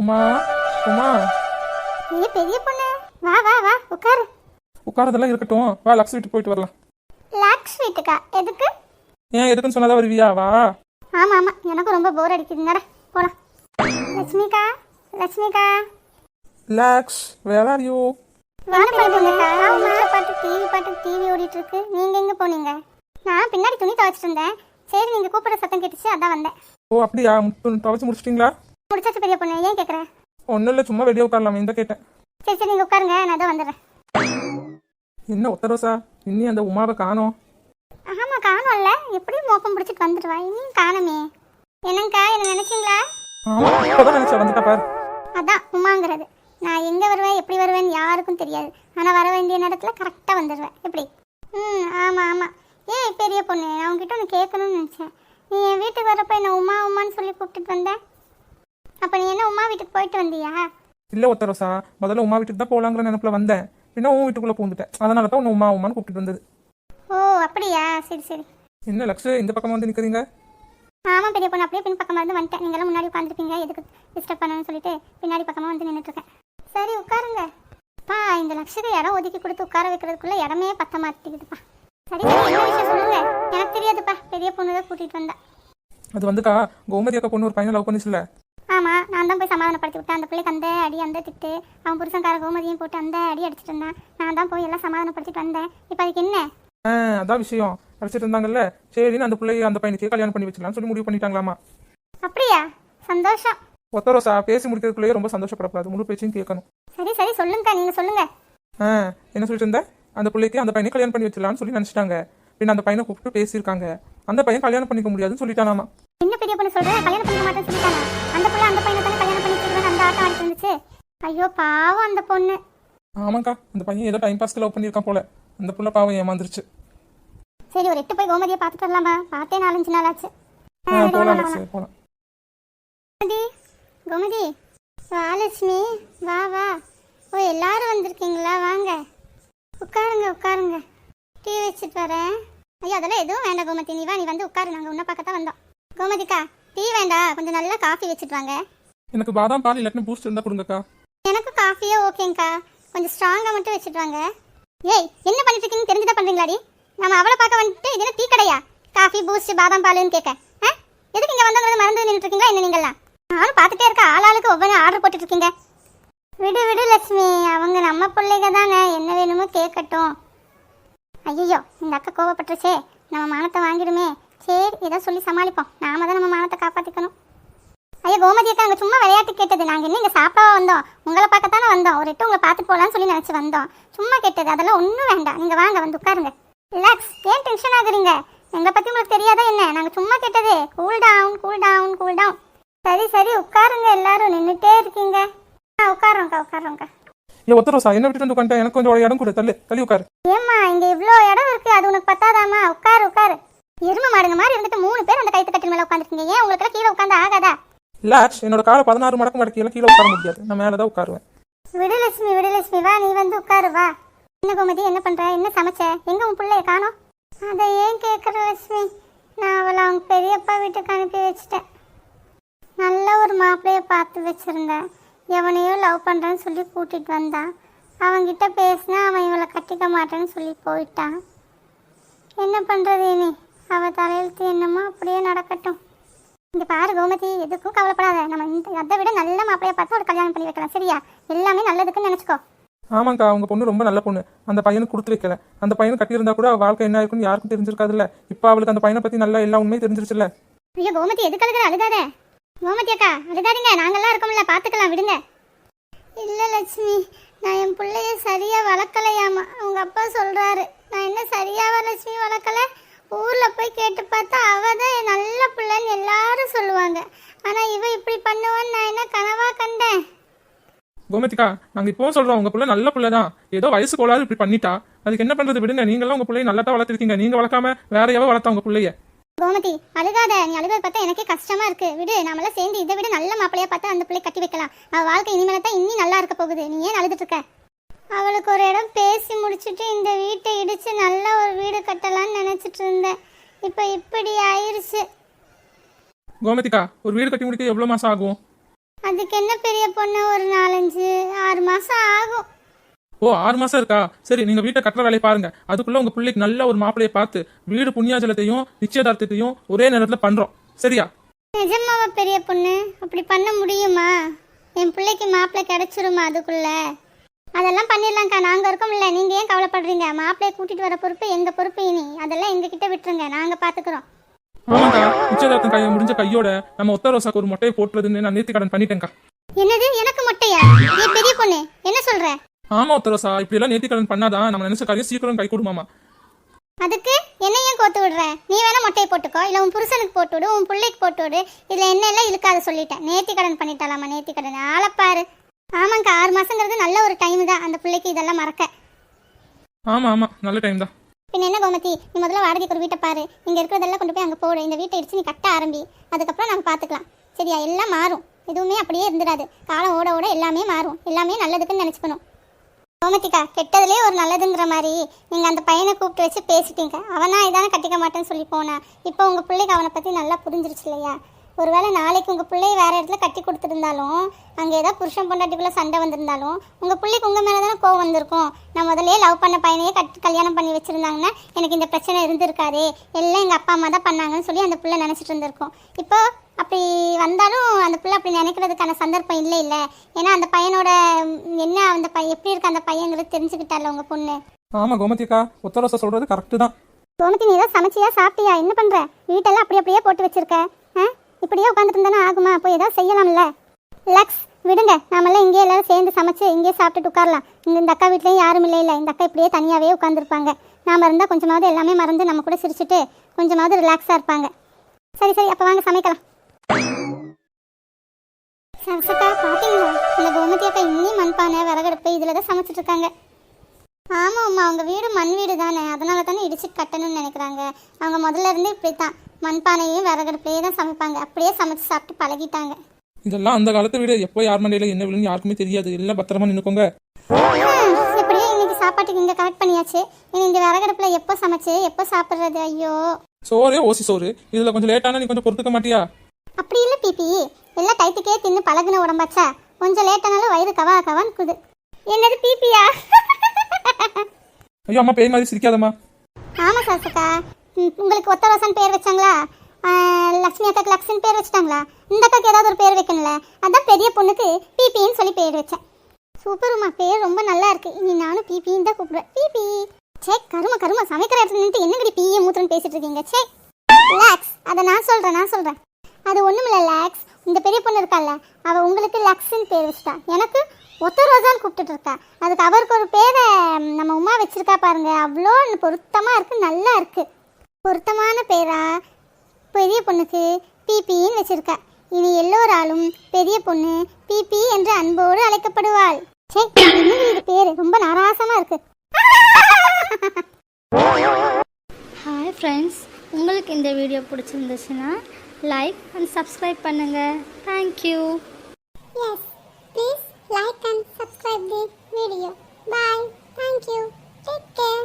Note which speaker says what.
Speaker 1: உமா உமா.
Speaker 2: ஏ பெரிய பொண்ணு. வா வா வா உட்காரு.
Speaker 1: உட்காரதெல்லாம் இருக்கட்டும். வா லக்ஸ் வீட்டுக்கு போயிட்டு வரலாம்.
Speaker 2: லாக்ஸ் வீட்டுக்கா? எதுக்கு?
Speaker 1: ஏன் எதுக்குன்னு சொன்னாதான் வருவியா? வா.
Speaker 2: ஆமா ஆமா. எனக்கும் ரொம்ப போர் அடிக்குது. நட போலாம். லட்சுமிகா லட்சுமிகா
Speaker 1: லாக்ஸ் வேர் ஆர் யூ
Speaker 2: என்ன பண்ணுறீங்கக்கா பாட்டு டிவி பாட்டு டிவி ஓடிட்டு இருக்கு நீங்க எங்க போனீங்க? நான் பின்னாடி துணி துவைச்சிட்டு இருந்தேன். சரி நீங்க கூப்பிடுற சத்தம் கேட்டுச்சு அதான் வந்தேன்.
Speaker 1: ஓ அப்படியா? துவைச்சு முடிச்சிட்டிங்களா?
Speaker 2: முடிச்சாச்சு பெரிய பொண்ணு? ஏன் கேட்குறேன்
Speaker 1: ஒன்றும் இல்லை சும்மா வெளியே உட்காரலாமே இந்த கேட்டேன்.
Speaker 2: சரி சரி நீங்க உட்காருங்க நான் தான் வந்துடுறேன்.
Speaker 1: என்ன ஒத்தரோசா இன்னி அந்த உமாவை காணோம்.
Speaker 2: ஆமா காணும்ல. எப்படியும் மோப்பம் பிடிச்சிட்டு வந்துடுவா. இன்னும் காணுமே. என்னங்கக்கா என்ன நினைச்சீங்களா?
Speaker 1: ஆமா இப்போதான் நினைச்சா வந்துட்டா பாரு.
Speaker 2: அதான் உமாங்கிறது. நான் எங்கே வருவேன் எப்படி வருவேன்னு யாருக்கும் தெரியாது. ஆனால் வர வேண்டிய நேரத்தில் கரெக்டாக வந்துடுவேன். எப்படி? ம் ஆமாம் ஆமாம் ஏய் பெரிய பொண்ணு நான் உங்ககிட்ட ஒன்று கேட்கணும்னு நினச்சேன். நீ என் வீட்டுக்கு வரப்போ என்ன உமா உமான்னு சொல்லி கூப்பிட்டுட்டு வந்தேன் அப்போ நீ என்ன உமா வீட்டுக்கு போயிட்டு வந்தியா?
Speaker 1: இல்லை ஒத்தரோசா முதல்ல உமா வீட்டுக்கு தான் போகலாங்கிற நினைப்புல வந்தேன். பின்ன உன் வீட்டுக்குள்ளே பூந்துட்டேன். அதனால தான் உன்னை உமா உமான்னு கூப்பிட்டு வந்தது.
Speaker 2: ஓ அப்படியா? சரி சரி.
Speaker 1: என்ன லக்ஸ் இந்த பக்கமாக வந்து நிற்கிறீங்க
Speaker 2: ஆமாம் பெரிய பொண்ணு. அப்படியே பின் பக்கமாக இருந்து வந்துட்டேன். நீங்களும் முன்னாடி உட்காந்துருப்பீங்க எதுக்கு டிஸ்டர்ப் பண்ணணும்னு சொல்லிட்டு பின்னாடி பக்கமாக வந்து நின்றுட்டுருக்கேன் சரி உட்காருங்க. பா இந்த லட்சத்துக்கு இடம் ஒதுக்கி கொடுத்து உட்கார வைக்கிறதுக்குள்ள இடமே பத்த மாட்டேங்குதுப்பா. சரி சரி என்ன விஷயம் சொல்லுங்க? எனக்கு தெரியாதுப்பா. பெரிய பொண்ணு தான் கூட்டிகிட்டு வந்தா.
Speaker 1: அது வந்துக்கா கோமதி அக்கா பொண்ணு ஒரு பையனை லவ் பண்ணிச்சுல
Speaker 2: ஆமாம் நான் தான் போய் சமாதானப்படுத்தி விட்டேன் அந்த பிள்ளைக்கு அந்த அடி அந்த திட்டு அவன் புருஷன்கார கோமதியும் போட்டு அந்த அடி அடிச்சிட்டு இருந்தான். நான் தான் போய் எல்லாம் சமாதானப்படுத்திட்டு வந்தேன். இப்போ அதுக்கு என்ன?
Speaker 1: ஆ அதான் விஷயம். அடிச்சிட்டு இருந்தாங்கல்ல? சரின்னு அந்த பிள்ளைய அந்த பையனுக்கே கல்யாணம் பண்ணி வச்சுக்கலாம்னு சொல்லி முடிவு பண்ணிட்டாங்களாமா?
Speaker 2: அப்படியா? சந்தோஷம்.
Speaker 1: ஒத்தரோசா பேசி முடிக்கிறதுக்குள்ளேயே ரொம்ப சந்தோஷப்படக்கூடாது. முழு பேச்சையும் கேட்கணும்.
Speaker 2: சரி சரி சொல்லுங்கக்கா நீங்கள் சொல்லுங்க.
Speaker 1: ஆ என்ன சொல்லிட்டு இருந்த? அந்த பிள்ளைக்கு அந்த பையனை கல்யாணம் பண்ணி வச்சிடலாம்னு சொல்லி நினைச்சிட்டாங்க. பின்ன அந்த பையனை கூப்பிட்டு பேசியிருக்காங்க. அந்த பையன் கல்யாணம் பண்ணிக்க முடியாதுன்னு சொல்லிட்டானாமா?
Speaker 2: என்ன பெரிய பொண்ணு சொல்றேன் கல்யாணம் பண்ணிக்க மாட்டேன்னு சொல்லிட்டானா அந்த பொண்ணு அந்த பையனை தானே கல்யாணம் பண்ணி வச்சிருக்கேன் அந்த ஆட்டம் ஆடிட்டு இருந்துச்சு. ஐயோ பாவம் அந்த பொண்ணு.
Speaker 1: ஆமாக்கா அந்த பையன் ஏதோ டைம் பாஸ்க்கு லவ் பண்ணியிருக்கான் போல. அந்த புள்ள பாவம் ஏமாந்துருச்சு.
Speaker 2: சரி ஒரு எட்டு போய் கோமதியை பார்த்துட்டு வரலாமா? பார்த்தே நாலஞ்சு நாள் ஆச்சு
Speaker 1: போலாம் போலாம்
Speaker 2: கோமதி கோமதி. வா லட்சுமி. வா வா. ஓ எல்லாரும் வந்திருக்கீங்களா? வாங்க. உட்காருங்க உட்காருங்க. டீ வச்சுட்டு வரேன். ஐயோ அதெல்லாம் எதுவும் வேண்டாம் கோமதி. நீ வா நீ வந்து உட்காரு. நாங்கள் உன்னை பார்க்க தான் வந்தோம். கோமதிக்கா டீ வேண்டாம் கொஞ்சம் நல்லா காஃபி வச்சுட்டு வாங்க.
Speaker 1: எனக்கு பாதாம் பால் இல்லாட்டினா பூஸ்ட் இருந்தா கொடுங்கக்கா.
Speaker 2: எனக்கு காஃபியே ஓகேங்கக்கா கொஞ்சம் ஸ்ட்ராங்காக மட்டும் வச்சுட்டு வாங்க. ஏய் என்ன பண்ணிட்டு இருக்கீங்கன்னு தெரிஞ்சுதான் பண்ணுறீங்களாடி நம்ம அவளை பார்க்க வந்துட்டு இது என்ன டீ கடையா? காஃபி பூஸ்ட் பாதாம் பாலுன்னு கேட்க. எதுக்கு இங்கே வந்தவங்க மறந்து நின்றுட்டு இருக்கீங்களா? என்ன நீங்கள்லாம்? நானும் பார்த்துட்டே இருக்க ஆளாளுக்கு ஒவ்வொரு ஆர்டர் போட்டுட்டு இருக்கீங்க. விடு விடு லட்சுமி. அவங்க நம்ம பிள்ளைங்க தானே என்ன வேணுமோ கேட்கட்டும். ஐயோ இந்த அக்கா கோவப்பட்டுருச்சே. நம்ம மானத்தை வாங்கிடுமே. சரி ஏதோ சொல்லி சமாளிப்போம். நாம தான் நம்ம மானத்தை காப்பாற்றிக்கணும் ஐயா கோமதி அக்கா அங்கே சும்மா விளையாட்டு கேட்டது. நாங்கள் என்ன இங்கே சாப்பிடவா வந்தோம்? உங்களை பார்க்கத்தானே வந்தோம். ஒரு எட்டு உங்களை பார்த்துட்டு போகலான்னு சொல்லி நினச்சி வந்தோம். சும்மா கேட்டது. அதெல்லாம் ஒன்றும் வேண்டாம். நீங்கள் வாங்க வந்து உட்காருங்க. ரிலாக்ஸ் ஏன் டென்ஷன் ஆகுறீங்க? எங்களை பற்றி உங்களுக்கு தெரியாதா என்ன? நாங்கள் சும்மா கேட்டது. Cool down cool down cool down சரி சரி உட்காருங்க எல்லாரும். நின்றுட்டே இருக்கீங்க. ஆ உட்காரோங்க்கா உட்காரோங்க்கா
Speaker 1: ஏ ஒத்தரோசா என்ன உட்காந்துட்டேன் எனக்கு கொஞ்சம் இடம் கொடு தள்ளு தள்ளி உட்காரு.
Speaker 2: ஏம்மா இங்கே இவ்வளோ இடம் இருக்கு. அது உனக்கு பத்தாதாம்மா? உட்காரு உட்காரு. எருமை மாடுங்க மாதிரி இருந்துட்டு மூணு பேர் அந்த கைத்து கட்டில் மேலே உட்காந்துருக்கீங்க ஏன் உங்களுக்கு கீழே உட்காந்து ஆகாதா?
Speaker 1: லாக்ஸ் என்னோட காலை பதினாறு மடக்கு மடக்கி எல்லாம் கீழே உட்கார முடியாது. நான் மேலே தான் உட்காருவேன்
Speaker 2: விடுலட்சுமி விடுலட்சுமி வா நீ வந்து உட்காரு வா. என்ன கோமதி என்ன பண்ற? என்ன சமைச்ச? எங்க உன் பிள்ளைய காணோம்? அதை ஏன் கேட்குற லட்சுமி? நான் அவளை அவங்க பெரியப்பா வீட்டுக்கு அனுப்பி வச்சிட்டேன். நல்ல ஒரு மாப்பிள்ளைய பார்த்து வச்சிருந்தேன் எவனையோ லவ் பண்றேன்னு சொல்லி கூட்டிட்டு வந்தான் அவன்கிட்ட பேசினா அவன் இவளை கட்டிக்க மாட்டேன்னு சொல்லி போயிட்டான். என்ன பண்றது இனி? அவ தலையெழுத்து என்னமோ அப்படியே நடக்கட்டும். இந்த பாரு கோமதி எதுக்கும் கவலைப்படாத. நம்ம இந்த அதை விட நல்ல மாப்பிளைய பார்த்து ஒரு கல்யாணம் பண்ணி வைக்கலாம் சரியா? எல்லாமே நல்லதுக்குன்னு நினைச்சுக்கோ.
Speaker 1: ஆமாங்க்கா அவங்க பொண்ணு ரொம்ப நல்ல பொண்ணு. அந்த பையனுக்கு கொடுத்து வைக்கல. அந்த பையன் கட்டியிருந்தா கூட அவ வாழ்க்கை என்ன இருக்குன்னு யாருக்கும் தெரிஞ்சிருக்காதுல்ல. இப்போ அவளுக்கு அந்த பையனை பத்தி நல்லா எல்லா உண்மையும் தெரிஞ்சிருச்சுல்ல.
Speaker 2: ஐயோ கோமதி எதுக்கு அழுகிற? அழுகாத. கோமதி அக்கா அழுகாதீங்க. நாங்கெல்லாம் இருக்கோம்ல பார்த்துக்கலாம் விடுங்க. இல்லை லட்சுமி நான் என் பிள்ளைய சரியா வளர்க்கலையாமா. அவங்க அப்பா சொல்றாரு. நான் என்ன சரியாவா லட்சுமி வளர்க்கல? ஊர்ல போய் கேட்டு பார்த்தா அவ தான் நல்ல பிள்ளைன்னு எல்லாரும் சொல்லுவாங்க. ஆனா இவ இப்படி பண்ணுவான்னு நான் என்ன கனவா கண்டேன்?
Speaker 1: கோமதிக்கா நாங்க இப்பவும் சொல்றோம் உங்க பிள்ளை நல்ல பிள்ளை தான் ஏதோ வயசு கோளாறு இப்படி பண்ணிட்டா. அதுக்கு என்ன பண்றது விடுங்க நீங்களும் உங்க பிள்ளைய நல்லா தான் வளர்த்திருக்கீங்க. நீங்க வளர்க்காம வேற எவ வளர்த்தா உங்க பிள்ளைய?
Speaker 2: கோமதி அழுகாத. நீ அழுகாத பார்த்தா எனக்கே கஷ்டமா இருக்கு. விடு நாமெல்லாம் சேர்ந்து இதை விட நல்ல மாப்பிளையா பார்த்தா அந்த பிள்ளை கட்டி வைக்கலாம். அவ வாழ்க்கை இனிமேல தான் இன்னி நல்லா இருக்க போகுது. நீ ஏன் அழுதுட்டு இருக்க? அவளுக்கு ஒரு இடம் பேசி முடிச்சுட்டு இந்த வீட்டை இடிச்சு நல்ல ஒரு வீடு கட்டலாம்னு நினைச்சிட்டு இருந்தேன். இப்போ இப்படி ஆயிருச்சு.
Speaker 1: கோமதிக்கா ஒரு வீடு கட்டி முடிக்க எவ்வளவு மாசம் ஆகும்?
Speaker 2: அதுக்கு என்ன பெரிய பொண்ணு? ஒரு நாலஞ்சு ஆறு மாசம் ஆகும்.
Speaker 1: ஓ ஆறு மாசம் இருக்கா? சரி நீங்க வீட்டை கட்டுற வேலையை பாருங்க. அதுக்குள்ள உங்க பிள்ளைக்கு நல்ல ஒரு மாப்பிளையை பார்த்து வீடு புண்ணியாஜலத்தையும் நிச்சயதார்த்தத்தையும் ஒரே நேரத்துல பண்றோம். சரியா?
Speaker 2: நிஜமாவா பெரிய பொண்ணு? அப்படி பண்ண முடியுமா? என் பிள்ளைக்கு மாப்பிள்ளை கிடைச்சிருமா அதுக்குள்ள? அதெல்லாம் பண்ணிடலாம்க்கா. நாங்க இருக்கோம்ல. நீங்க ஏன் கவலைப்படுறீங்க? மாப்பிள்ளைய கூட்டிட்டு வர பொறுப்பு எங்க பொறுப்பு இனி? அதெல்லாம் எங்க கிட்ட விட்டுருங்க. நாங்க பாத்துக்கிறோம்.
Speaker 1: ஆமாக்கா. நிச்சயதார்த்தம் கையை முடிஞ்ச கையோட நம்ம ஒத்த ரோசாக்கு ஒரு மொட்டையை போட்டுறதுன்னு நான் நேர்த்தி கடன் பண்ணிட்டேன்க்கா.
Speaker 2: என்னது? எனக்கு மொட்டையா? நீ பெரிய பொண்ணு. என்ன சொல்ற?
Speaker 1: ஆமா ஒத்த ரோசா. இப்படி எல்லாம் நேர்த்தி கடன் பண்ணாதான் நம்ம நினைச்ச காரியம் சீக்கிரம் கை கொடுமாமா.
Speaker 2: அதுக்கு? என்ன ஏன் கோத்து விடுற? நீ வேணா மொட்டையை போட்டுக்கோ. இல்ல உன் புருஷனுக்கு போட்டு விடு. உன் பிள்ளைக்கு போட்டு விடு. இதுல என்ன எல்லாம் இழுக்காத சொல்லிட்டேன். நேர்த்தி கடன் பண்ணிட்டாலாமா? நேர்த்தி கடன். ஆளப்பாரு ஆமாங்கக்கா ஆறு மாசங்கிறது நல்ல ஒரு டைம் தான். அந்த பிள்ளைக்கு இதெல்லாம் மறக்க.
Speaker 1: ஆமா ஆமா. நல்ல டைம் தான்.
Speaker 2: பின்ன என்ன கோமதி? நீ முதல்ல வாடகைக்கு ஒரு வீட்டை பாரு. இங்க இருக்கிறதெல்லாம் கொண்டு போய் அங்க போடு. இந்த வீட்டை இடிச்சு நீ கட்ட ஆரம்பி. அதுக்கப்புறம் நம்ம பாத்துக்கலாம். சரியா? எல்லாம் மாறும். எதுவுமே அப்படியே இருந்துடாது. காலம் ஓட ஓட எல்லாமே மாறும். எல்லாமே நல்லதுக்குன்னு நினைச்சுக்கணும். கோமதிக்கா கெட்டதுலே ஒரு நல்லதுங்கிற மாதிரி நீங்க அந்த பையனை கூப்பிட்டு வச்சு பேசிட்டீங்க. அவனா இதானே கட்டிக்க மாட்டேன்னு சொல்லி போனா. இப்போ உங்க பிள்ளைக்கு அவனை பத்தி நல்லா புரிஞ்சிருச்சு இல்லையா? ஒருவேளை நாளைக்கு உங்க பிள்ளைய வேற இடத்துல கட்டி கொடுத்துருந்தாலும் அங்க ஏதாவது புருஷன் பொண்டாட்டிக்குள்ள சண்டை வந்திருந்தாலும் உங்க பிள்ளைக்கு உங்க மேல தானே கோவம் வந்திருக்கும்? நான் முதல்லயே லவ் பண்ண பையனையே கட் கல்யாணம் பண்ணி வச்சிருந்தாங்கன்னா எனக்கு இந்த பிரச்சனை இருந்திருக்காது. எல்லாம் எங்க அப்பா அம்மா தான் பண்ணாங்கன்னு சொல்லி அந்த பிள்ளை நினைச்சிட்டு இருந்திருக்கும். இப்போ அப்படி வந்தாலும் அந்த பிள்ளை அப்படி நினைக்கிறதுக்கான சந்தர்ப்பம் இல்லை இல்லை. ஏன்னா அந்த பையனோட என்ன அந்த பையன் எப்படி இருக்கு அந்த பையங்கிறது தெரிஞ்சுக்கிட்டால உங்க பொண்ணு?
Speaker 1: ஆமா கோமதிக்கா. ஒத்த ரோசா சொல்றது கரெக்டு தான்.
Speaker 2: கோமதி நீ ஏதாவது சமைச்சியா சாப்பிட்டியா? என்ன பண்ற? வீட்டெல்லாம் அப்படி அப்படியே போட்டு வச்சிருக்க ஆ? இப்படியே உட்காந்துட்டு இருந்தானே ஆகுமா? போய் ஏதாவது செய்யலாம்ல. லக்ஸ் விடுங்க. நாமெல்லாம் இங்கே எல்லாரும் சேர்ந்து சமைச்சு இங்கே சாப்பிட்டுட்டு உட்காரலாம். இங்க இந்த அக்கா வீட்லேயும் யாரும் இல்லை இல்லை. இந்த அக்கா இப்படியே தனியாகவே உட்காந்துருப்பாங்க நாம் இருந்தால் கொஞ்சமாவது எல்லாமே மறந்து நம்ம கூட சிரிச்சுட்டு கொஞ்சமாவது ரிலாக்ஸாக இருப்பாங்க. சரி சரி. அப்போ வாங்க சமைக்கலாம். சரசக்கா பார்த்தீங்களா இந்த கோமதி அக்கா இன்னும் மண்பானை விறகடுப்பு இதில் தான் சமைச்சிட்டு இருக்காங்க ஆமாம் அம்மா அவங்க வீடு மண் வீடு தானே அதனால தானே இடிச்சு கட்டணும்னு நினைக்கிறாங்க. அவங்க முதல்ல இருந்து இப்படி தான் மண்பானையும் விறகடுப்புலேயே தான் சமைப்பாங்க. அப்படியே சமைச்சு சாப்பிட்டு பழகிட்டாங்க.
Speaker 1: இதெல்லாம் அந்த காலத்தை விட எப்போ யார் மண்டையில என்ன விழுன்னு யாருக்குமே தெரியாது. எல்லாம் பத்திரமா நின்னுக்கோங்க.
Speaker 2: எப்படியோ இன்னைக்கு சாப்பாட்டுக்கு இங்கே கரெக்ட் பண்ணியாச்சு. இனி இந்த விறகடுப்புல எப்போ சமைச்சு எப்போ சாப்பிட்றது? ஐயோ.
Speaker 1: சோறே ஓசி சோறு. இதுல கொஞ்சம் லேட்டானா நீ கொஞ்சம் பொறுத்துக்க மாட்டியா?
Speaker 2: அப்படி இல்லை பிபி. எல்லாம் டைத்துக்கே தின்னு பழகுன உடம்பாச்சா? கொஞ்சம் லேட்டானாலும் வயிறு கவா கவான்னு குது என்னது பிபியா?
Speaker 1: ஐயோ அம்மா பேய் மாதிரி சிரிக்காதம்மா.
Speaker 2: ஆமாம் சாசக்கா உங்களுக்கு ஒத்த ரோசன் பேர் வச்சாங்களா? லக்ஷ்மி அக்காக்கு லக்ஷன் பேர் வச்சிட்டாங்களா? இந்த அக்காக்கு ஏதாவது ஒரு பேர் வைக்கணும்ல? அதான் பெரிய பொண்ணுக்கு பிபின்னு சொல்லி பேர் வச்சேன். சூப்பர்மா பேர் ரொம்ப நல்லா இருக்கு. இனி நானும் பிபின்னு தான் கூப்பிடுவேன். பிபி. சே கரும கரும. சமைக்கிற இடத்துல நின்று என்னங்கடி பிஏ மூத்திரன்னு பேசிட்டு இருக்கீங்க? சே லாக்ஸ் அதை நான் சொல்றேன் நான் சொல்றேன். அது ஒண்ணுமில்ல லாக்ஸ் இந்த பெரிய பொண்ணு இருக்கால அவ உங்களுக்கு லக்ஸ்ன்னு பேர் வச்சுட்டா. எனக்கு ஒத்த ரோஜான்னு கூப்பிட்டுட்டு இருக்கா. அதுக்கு அவருக்கு ஒரு பேரை நம்ம உமா வச்சிருக்கா பாருங்க. அவ்வளோ பொருத்தமா இருக்கு நல்லா இருக்கு. பொருத்தமான பேரா பெரிய பொண்ணுக்கு பிபின்னு வச்சிருக்கா இனி எல்லோராலும் பெரிய பொண்ணு பிபி என்று அன்போடு அழைக்கப்படுவாள் சே இது பேரு ரொம்ப நாராசமா இருக்கு
Speaker 3: ஹாய் ஃப்ரெண்ட்ஸ் உங்களுக்கு இந்த வீடியோ பிடிச்சிருந்துச்சுன்னா லைக் அண்ட் சப்ஸ்கிரைப் பண்ணுங்கள் thank you
Speaker 2: please like and subscribe the video. Bye. Thank you. Take care.